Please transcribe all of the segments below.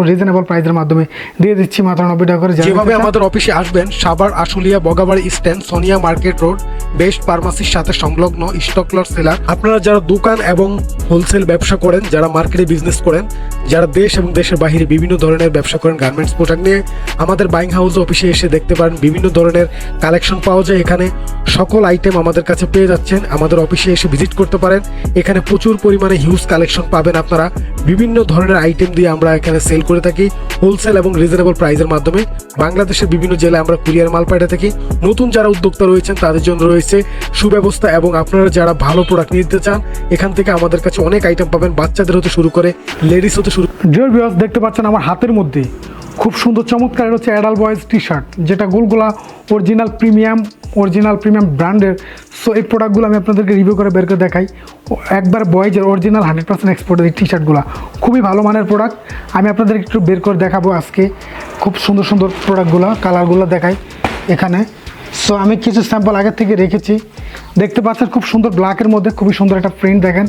Reasonable প্রাইসের মাধ্যমে দিয়ে দিচ্ছি মাত্র নব্বই টাকা করে। যেভাবে আমাদের অফিসে আসবেন Savar Ashulia Bogabari stand Sonia market road best ফার্মাসির সাথে সংলগ্ন স্টকলর সেলার আপনারা যারা দোকান এবং হোলসেল ব্যবসা করেন যারা মার্কেটে বিজনেস করেন যারা দেশ এবং দেশের বাইরে বিভিন্ন ধরনের ব্যবসা করেন গার্মেন্টস পোশাক নিয়ে আমাদের বাইং হাউস অফিসে এসে দেখতে পারেন বিভিন্ন ধরনের কালেকশন পাওয়া যায় এখানে। সকল আইটেম আমাদের কাছে পেয়ে যাচ্ছেন। আমাদের অফিসে এসে ভিজিট করতে পারেন। এখানে প্রচুর পরিমাণে হিউজ কালেকশন পাবেন আপনারা। বিভিন্ন ধরনের আইটেম দিয়ে আমরা এখানে সেল করে থাকি হোলসেল এবং রিজনেবল প্রাইসের মাধ্যমে। বাংলাদেশের বিভিন্ন জেলায় আমরা কুরিয়ার মাল পাঠিয়ে থাকি। নতুন যারা উদ্যোক্তা রয়েছেন, তাদের জন্য রয়েছে সুব্যবস্থা এবং আপনারা যারা ভালো প্রোডাক্ট নিতে চান, এখান থেকে আমাদের কাছে অনেক আইটেম পাবেন। বাচ্চাদের হতে শুরু করে লেডিস হতে শুরু ডিয়ার দেখতে পাচ্ছেন আমার হাতের মধ্যে খুব সুন্দর চমৎকার হচ্ছে অ্যাডাল বয়েজ টি শার্ট যেটা গোলগোলা অরিজিনাল প্রিমিয়াম অরিজিনাল প্রিমিয়াম ব্র্যান্ডের সো এই প্রোডাক্টগুলো আমি আপনাদেরকে রিভিউ করে বের করে দেখাই। একবার বয়েজের অরিজিনাল হান্ড্রেড পার্সেন্ট এক্সপোর্টের এই টি শার্টগুলো খুবই ভালো মানের প্রোডাক্ট আমি আপনাদের একটু বের করে দেখাবো আজকে খুব সুন্দর সুন্দর প্রোডাক্টগুলো কালারগুলো দেখাই এখানে। সো আমি কিছু স্যাম্পল আগের থেকে রেখেছি। দেখতে পাচ্ছেন খুব সুন্দর ব্ল্যাকের মধ্যে, খুবই সুন্দর একটা প্রিন্ট দেখেন।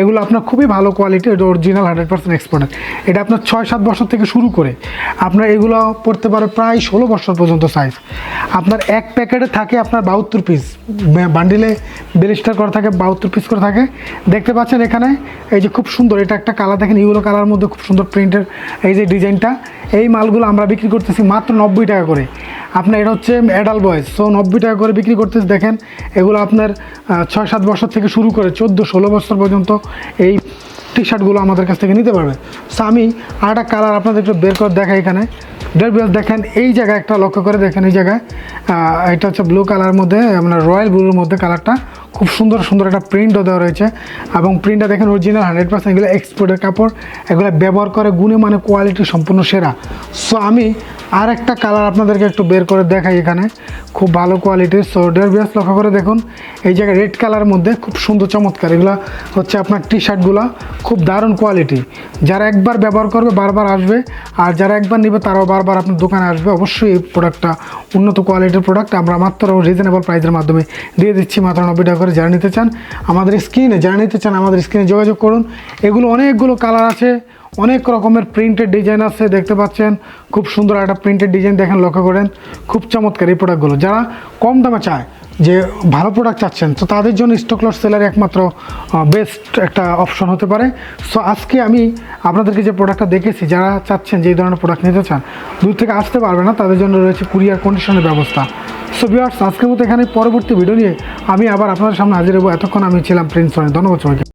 এগুলো আপনার খুবই ভালো কোয়ালিটি এটা অরিজিনাল হান্ড্রেড পার্সেন্ট এক্সপোর্টের এটা আপনার ছয় সাত বছর থেকে শুরু করে। আপনার এগুলো পড়তে পারে প্রায় ষোলো বছর পর্যন্ত সাইজ আপনার এক প্যাকেটে থাকে আপনার বাহাত্তর পিস বান্ডিলে ব্যালিস্টার করা থাকে, বাহাত্তর পিস করে থাকে। দেখতে পাচ্ছেন এখানে, এই যে খুব সুন্দর, এটা একটা কালার দেখেন ইউলো কালার মধ্যে খুব সুন্দর প্রিন্টের এই যে ডিজাইনটা এই মালগুলো আমরা বিক্রি করতেছি মাত্র নব্বই টাকা করে। আপনার এটা হচ্ছে অ্যাডাল বয়েস সো নব্বই টাকা করে বিক্রি করতেছি, দেখেন। এগুলো আপনার ছয় সাত বছর থেকে শুরু করে চোদ্দ ষোলো বছর পর্যন্ত এই টি শার্টগুলো আমাদের কাছ থেকে নিতে পারবে। সো আমি আরেকটা কালার আপনাদের একটু বের করে দেখাই এখানে। ডেভিয়াস দেখেন, এই জায়গায় একটা লক্ষ্য করে দেখেন, এই জায়গায় এটা হচ্ছে ব্লু কালার মধ্যে আপনার রয়্যাল ব্লুর মধ্যে কালারটা খুব সুন্দর সুন্দর একটা প্রিন্টও দেওয়া রয়েছে। এবং প্রিন্টটা দেখেন অরিজিনাল হান্ড্রেড পার্সেন্ট এগুলো এক্সপোর্টের কাপড়, এগুলো ব্যবহার করে গুণে মানে কোয়ালিটি সম্পূর্ণ সেরা। সো আমি আর একটা কালার আপনাদেরকে একটু বের করে দেখাই এখানে, খুব ভালো কোয়ালিটির সো ডেয়ার বিয়াস লক্ষ্য করে দেখুন, এই জায়গায় রেড কালার মধ্যে খুব সুন্দর, চমৎকার, এগুলো হচ্ছে আপনার টি শার্টগুলো খুব দারুণ কোয়ালিটি যারা একবার ব্যবহার করবে, বারবার আসবে, আর যারা একবার নেবে, তারাও বারবার আপনার দোকানে আসবে, অবশ্যই এই প্রোডাক্টটা উন্নত কোয়ালিটির প্রোডাক্ট আমরা মাত্র রিজনেবল প্রাইসের মাধ্যমে দিয়ে দিচ্ছি, মাত্র নব্বই টাকা করে যারা নিতে চান, আমাদের স্ক্রিনে যারা নিতে চান আমাদের স্ক্রিনে যোগাযোগ করুন। এগুলো অনেকগুলো কালার আছে, অনেক রকমের প্রিন্টেড ডিজাইন আছে, দেখতে পাচ্ছেন, খুব সুন্দর একটা প্রিন্টেড ডিজাইন দেখেন, লক্ষ্য করেন, খুব চমৎকার এই প্রোডাক্টগুলো যারা কম দামে চায় যে ভালো প্রোডাক্ট চাচ্ছেন, তো তাদের জন্য স্টক লস সেলার একমাত্র বেস্ট একটা অপশন হতে পারে। সো আজকে আমি আপনাদেরকে যে প্রোডাক্টটা দেখেছি, যারা চাচ্ছেন যে ধরনের প্রোডাক্ট নিতে চান, দূর থেকে আসতে পারবে না, তাদের জন্য রয়েছে কুরিয়ার কন্ডিশনের ব্যবস্থা। সো বিয়ার্স আজকের মতো এখানে পরবর্তী ভিডিও নিয়ে আমি আবার আপনাদের সামনে হাজির হব। এতক্ষণ আমি ছিলাম প্রিন্স ধন্যবাদ সবাইকে।